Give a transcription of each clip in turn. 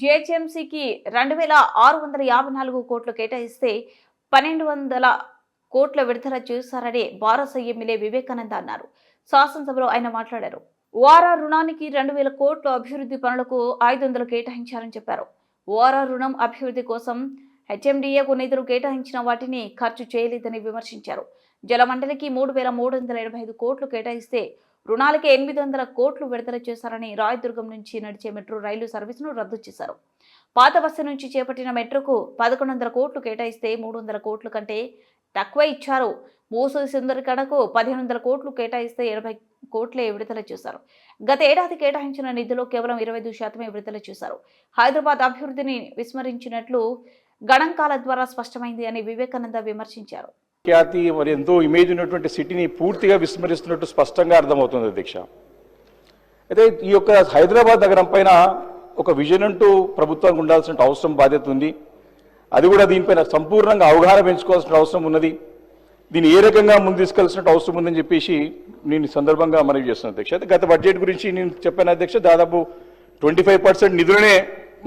జిహెచ్ఎంసీకి రెండు వేల ఆరు వందల యాభై నాలుగు కోట్లు కేటాయిస్తే పన్నెండు వందల కోట్ల విడుదల చేశారని భారత ఎమ్మెల్యే వివేకానంద అన్నారు. శాసనసభలో ఆయన మాట్లాడారు. ఓఆర్ఆర్ రుణానికి రెండు వేల కోట్ల అభివృద్ధి పనులకు ఐదు వందలు కేటాయించారని చెప్పారు. ఓఆర్ఆర్ రుణం అభివృద్ధి కోసం హెచ్ఎండిఏకు నిధులు కేటాయించిన వాటిని ఖర్చు చేయలేదని విమర్శించారు. జలమండలికి మూడు వేల మూడు వందల ఎనభై ఐదు కోట్లు కేటాయిస్తే రుణాలకి ఎనిమిది వందల కోట్లు విడుదల చేశారని రాయదుర్గం నుంచి నడిచే మెట్రో రైలు సర్వీసును రద్దు చేశారు. పాత బస్సు నుంచి చేపట్టిన మెట్రోకు పదకొండు వందల కోట్లు కేటాయిస్తే మూడు వందల కోట్ల కంటే తక్కువ ఇచ్చారు. మోసు సుందరికడకు పదిహేను వందల కోట్లు కేటాయిస్తే ఎనభై కోట్లే విడుదల చేశారు. గత ఏడాది కేటాయించిన నిధిలో కేవలం ఇరవై ఐదు శాతమే విడుదల చేశారు. హైదరాబాద్ అభివృద్ధిని విస్మరించినట్లు గణాంకాల ద్వారా స్పష్టమైంది అని వివేకానంద విమర్శించారు. ఖ్యాతి మరి ఎంతో ఇమేజ్ ఉన్నటువంటి సిటీని పూర్తిగా విస్మరిస్తున్నట్టు స్పష్టంగా అర్థమవుతుంది అధ్యక్ష అయితే ఈ యొక్క హైదరాబాద్ నగరం పైన ఒక విజన్ అంటూ ప్రభుత్వానికి ఉండాల్సిన అవసరం బాధ్యత ఉంది. అది కూడా దీనిపైన సంపూర్ణంగా అవగాహన పెంచుకోవాల్సిన అవసరం ఉన్నది. దీన్ని ఏ రకంగా ముందు తీసుకెళ్ళాల్సిన అవసరం ఉందని చెప్పేసి నేను సందర్భంగా మనవి చేస్తున్నాను అధ్యక్ష అయితే గత బడ్జెట్ గురించి నేను చెప్పాను అధ్యక్ష దాదాపు ట్వంటీ ఫైవ్ పర్సెంట్ నిధులనే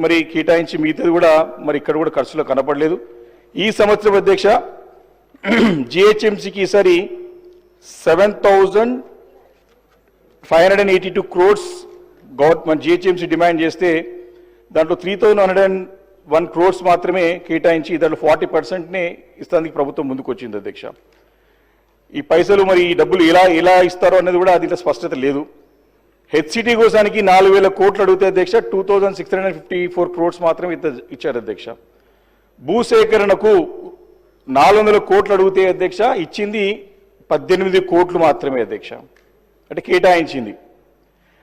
మరి కేటాయించి మిగతాది కూడా మరి ఇక్కడ కూడా ఖర్చులో కనపడలేదు. ఈ సంవత్సరం అధ్యక్ష జిహెచ్ఎంసీకి ఈసారి seven thousand five hundred and eighty two crores government GHMC demand చేస్తే దాంట్లో three thousand hundred and one crores మాత్రమే కేటాయించి దాంట్లో ఫార్టీ పర్సెంట్నే ఇస్తానికి ప్రభుత్వం ముందుకొచ్చింది అధ్యక్ష. ఈ పైసలు మరి ఈ డబ్బులు ఎలా ఎలా ఇస్తారో అనేది కూడా దీంట్లో స్పష్టత లేదు. హెచ్సిటీ కోసానికి నాలుగు వేల కోట్లు అడిగితే అధ్యక్ష two thousand six hundred fifty four crores మాత్రమే ఇచ్చారు అధ్యక్ష. భూసేకరణకు నాలుగు వందల కోట్లు అడిగితే అధ్యక్ష ఇచ్చింది పద్దెనిమిది కోట్లు మాత్రమే అధ్యక్ష. అంటే కేటాయించింది.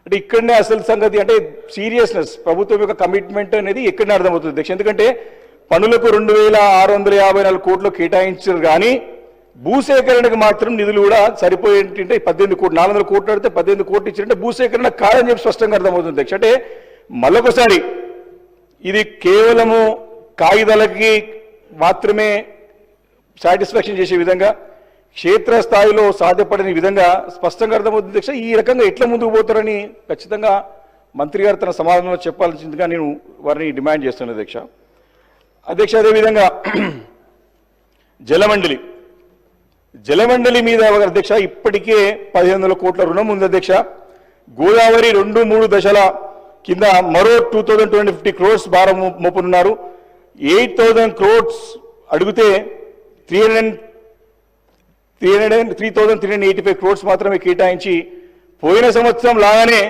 అంటే ఇక్కడనే అసలు సంగతి అంటే సీరియస్నెస్ ప్రభుత్వం యొక్క కమిట్మెంట్ అనేది ఇక్కడనే అర్థమవుతుంది అధ్యక్ష. ఎందుకంటే పనులకు రెండు వేల ఆరు వందల యాభై నాలుగు కోట్లు కేటాయించారు కానీ భూసేకరణకు మాత్రం నిధులు కూడా సరిపోయేంటే పద్దెనిమిది కోట్లు నాలుగు వందల కోట్లు అడితే పద్దెనిమిది కోట్లు ఇచ్చారంటే భూసేకరణ కాదని చెప్పి స్పష్టంగా అర్థమవుతుంది అధ్యక్ష. అంటే మళ్ళొకసారి ఇది కేవలము కాగితాలకి మాత్రమే సాటిస్ఫాక్షన్ చేసే విధంగా క్షేత్రస్థాయిలో సాధ్యపడని విధంగా స్పష్టంగా అర్థమవుతుంది. అధ్యక్ష ఈ రకంగా ఎట్లా ముందుకు పోతారని ఖచ్చితంగా మంత్రి గారు తన సమాధానంలో చెప్పాల్సిందిగా నేను వారిని డిమాండ్ చేస్తున్నాను అధ్యక్ష. అధ్యక్ష అదేవిధంగా జలమండలి. జలమండలి మీద అధ్యక్ష ఇప్పటికే పదిహేను కోట్ల రుణం ఉంది అధ్యక్ష. గోదావరి రెండు మూడు దశల కింద మరో two thousand twenty fifty crores భారం మోపనున్నారు. ఎయిట్ థౌజండ్ క్రోర్స్ అడిగితే three hundred three hundred three thousand three hundred eighty five crores మాత్రమే కేటాయించి పోయిన సంవత్సరం లాగానే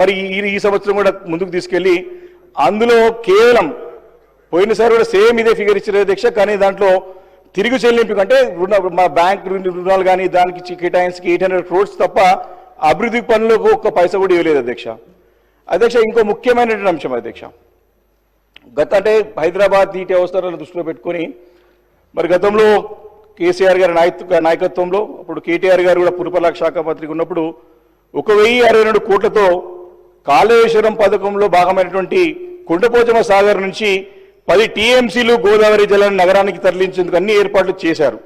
మరి ఈ సంవత్సరం కూడా ముందుకు తీసుకెళ్ళి అందులో కేవలం పోయినసారి కూడా సేమ్ ఇదే ఫిగర్ ఇచ్చారు అధ్యక్ష కానీ దాంట్లో తిరిగి చెల్లింపు అంటే రుణ మా బ్యాంక్ రుణాలు కానీ దానికి కేటాయించి ఎయిట్ హండ్రెడ్ క్రోడ్స్ తప్ప అభివృద్ధి పనులకు ఒక్క పైస కూడా ఇవ్వలేదు అధ్యక్ష. అధ్యక్ష ఇంకో ముఖ్యమైనటువంటి అంశం అధ్యక్ష. గత అంటే హైదరాబాద్ నీటి అవసరాలను దృష్టిలో పెట్టుకొని మరి గతంలో కేసీఆర్ గారి నాయక నాయకత్వంలో అప్పుడు కేటీఆర్ గారు కూడా పురపాలక శాఖ మంత్రికి ఉన్నప్పుడు ఒక వెయ్యి అరవై రెండు కోట్లతో కాళేశ్వరం పథకంలో భాగమైనటువంటి కుండపోచమ సాగర్ నుంచి పది టీఎంసీలు గోదావరి జలాన్ని నగరానికి తరలించేందుకు అన్ని ఏర్పాట్లు చేశారు.